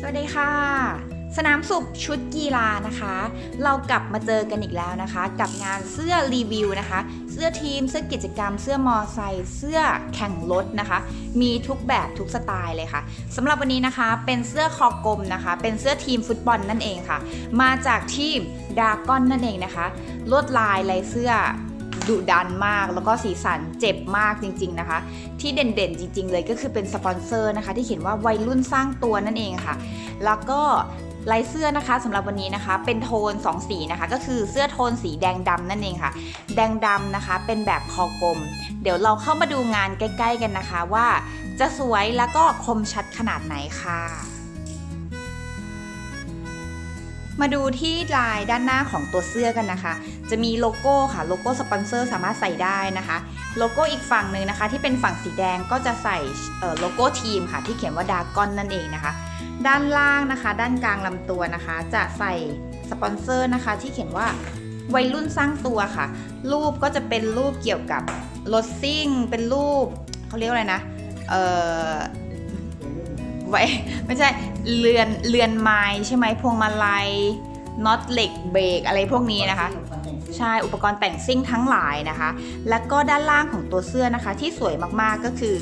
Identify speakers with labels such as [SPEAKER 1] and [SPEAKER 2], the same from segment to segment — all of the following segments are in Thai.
[SPEAKER 1] สวัสดีค่ะ สนามสุขชุดกีฬานะคะ เรากลับมาเจอกันอีกแล้วนะคะ กับงานเสื้อรีวิวนะคะ เสื้อทีม เสื้อกิจกรรม เสื้อมอไซค์เสื้อแข่งรถนะคะ มีทุกแบบทุกสไตล์เลยค่ะสำหรับวันนี้นะคะเป็นเสื้อคอกลมนะคะ เป็นเสื้อทีมฟุตบอลนั่นเองค่ะ มาจากทีมดากอนนั่นเองนะคะ ลวดลายลายเสื้อ ดุดันมาก แล้วก็สีสันเจ็บมากจริง ๆนะคะ ที่เด่นๆจริง ๆ เลยก็คือเป็นสปอนเซอร์นะคะ ที่เขียนว่าวัยรุ่นสร้างตัวนั่นเองค่ะ แล้วก็ลายเสื้อนะคะสำหรับวันนี้นะคะ เป็นโทน 2 สีนะคะ ก็คือเสื้อโทนสีแดงดำนั่นเองค่ะ แดงดำนะคะ เป็นแบบคอกลม เดี๋ยวเราเข้ามาดูงานใกล้ ๆ กันนะคะว่าจะสวยแล้วก็คมชัดขนาดไหนค่ะ มาดูที่ลายด้านหน้าของตัวเสื้อกันนะคะ จะมีโลโก้ค่ะโลโก้สปอนเซอร์สามารถใส่ได้นะคะ โลโก้อีกฝั่งหนึ่งนะคะ ที่เป็นฝั่งสีแดงก็จะใส่โลโก้ทีมค่ะ ที่เขียนว่าดากอนนั่นเองนะคะ ด้านล่างนะคะ ด้านกลางลำตัวนะคะ จะใส่สปอนเซอร์นะคะ ที่เขียนว่าวัยรุ่นสร้างตัวค่ะ รูปก็จะเป็นรูปเกี่ยวกับรถซิ่ง เป็นรูปเขาเรียกว่าอะไรนะเอ่อไว้ไม่ใช่เรือนเรือนไม้ใช่ไหมพวงมาลัยน็อตเหล็กเบรกอะไรพวกนี้นะคะ ใช่อุปกรณ์แต่งซิ่งทั้งหลายนะคะ แล้วก็ด้านล่างของตัวเสื้อนะคะ ที่สวยมากๆก็คือ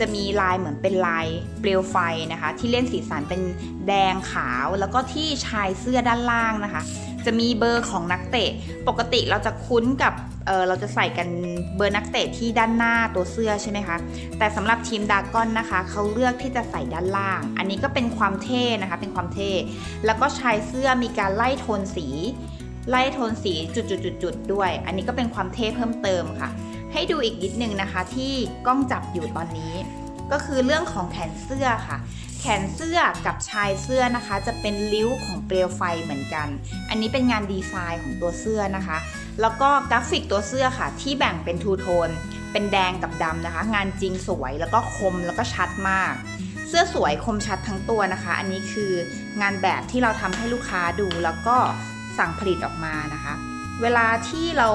[SPEAKER 1] จะมีลายเหมือนเป็นลายเปลวไฟนะคะ ที่เล่นสีสันเป็นแดงขาว แล้วก็ที่ชายเสื้อด้านล่างนะคะ จะมีเบอร์ของนักเตะ ปกติเราจะคุ้นกับเเราจะใส่กันเบอร์นักเตะที่ด้านหน้าตัวเสื้อใช่ไหมคะ แต่สำหรับทีมดากอนนะคะเขาเลือกที่จะใส่ด้านล่าง อันนี้ก็เป็นความเท่นะคะ เป็นความเท่ แล้วก็ชายเสื้อมีการไล่โทนสี ไล่โทนสีจุดๆๆด้วย อันนี้ก็เป็นความเท่เพิ่มเติมค่ะ ให้ดูอีกนิดนึงนะคะ ที่กล้องจับอยู่ตอนนี้ ก็คือเรื่องของแขนเสื้อค่ะ แขนเสื้อกับชายเสื้อนะคะ จะเป็นริ้วของเปลวไฟเหมือนกัน อันนี้เป็นงานดีไซน์ของตัวเสื้อนะคะ แล้วก็กราฟิกตัวเสื้อค่ะ ที่แบ่งเป็นทูโทนเป็นแดงกับดำนะคะ งานจริงสวยแล้วก็คมแล้วก็ชัดมากเสื้อสวยคมชัดทั้งตัวนะคะ อันนี้คืองานแบบที่เราทำให้ลูกค้าดูแล้วก็ สั่งผลิตออกมานะคะ เวลาที่เรา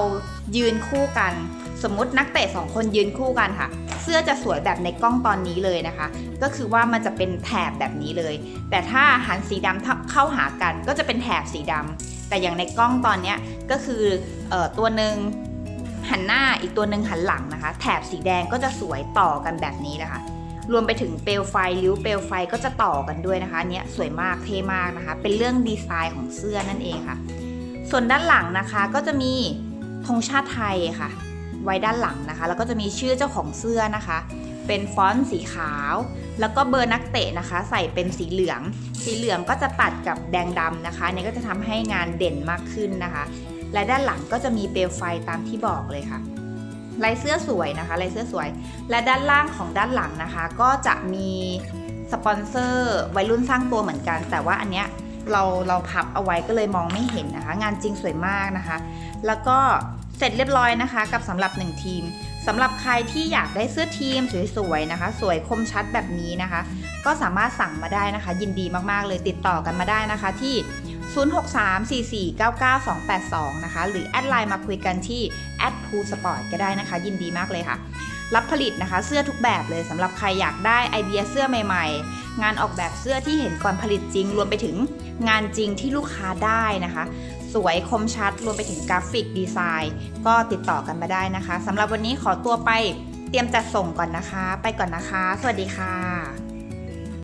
[SPEAKER 1] ยืนคู่กัน สมมตินักเตะสองคนยืนคู่กันค่ะ เสื้อจะสวยแบบในกล้องตอนนี้เลยนะคะ ก็คือว่ามันจะเป็นแถบแบบนี้เลย แต่ถ้าหันสีดำเข้าหากันก็จะเป็นแถบสีดำแต่อย่างในกล้องตอนนี้ก็คือออตัวหนึ่งหันหน้าอีกตัวหนึ่งหันหลังนะคะ แถบสีแดงก็จะสวยต่อกันแบบนี้นะคะ รวมไปถึงเปลวไฟริ้วเปลวไฟก็จะต่อกันด้วยนะคะอันเนี้ยสวยมากเท่มากนะคะ เป็นเรื่องดีไซน์ของเสื้อนั่นเองค่ะ ส่วนด้านหลังนะคะก็จะมีธงชาติไทยค่ะ ไว้ด้านหลังนะคะ แล้วก็จะมีชื่อเจ้าของเสื้อนะคะ เป็นฟอนต์สีขาว แล้วก็เบอร์นักเตะนะคะ ใส่เป็นสีเหลือง สีเหลืองก็จะตัดกับแดงดำนะคะอันนี้ก็จะทำให้งานเด่นมากขึ้นนะคะ และด้านหลังก็จะมีเปลวไฟตามที่บอกเลยค่ะ ลายเสื้อสวยนะคะลายเสื้อสวย และด้านล่างของด้านหลังนะคะ ก็จะมีสปอนเซอร์วัยรุ่นสร้างตัวเหมือนกัน แต่ว่าอันเนี้ยเราเราพับเอาไว้ก็เลยมองไม่เห็นนะคะ งานจริงสวยมากนะคะ แล้วก็เสร็จเรียบร้อยนะคะ กับสำหรับ 1 ทีมสำหรับใครที่อยากได้เสื้อทีมสวยๆนะคะ สวยคมชัดแบบนี้นะคะ ก็สามารถสั่งมาได้นะคะ ยินดีมากๆเลยติดต่อกันมาได้นะคะที่ 0634499282 นะคะ หรือแอดไลน์มาคุยกันที่แอดพูสปอร์ตก็ได้นะคะ ยินดีมากเลยค่ะ รับผลิตนะคะ เสื้อทุกแบบเลยสำหรับใครอยากได้ไอเดียเสื้อใหม่ ๆ งานออกแบบเสื้อที่เห็นก่อนผลิตจริง รวมไปถึงงานจริงที่ลูกค้าได้นะคะ สวยคมชัด รวมไปถึงกราฟิกดีไซน์ ก็ติดต่อกันมาได้นะคะสำหรับวันนี้ขอตัวไปเตรียมจัดส่งก่อนนะคะ ไปก่อนนะคะ สวัสดีค่ะ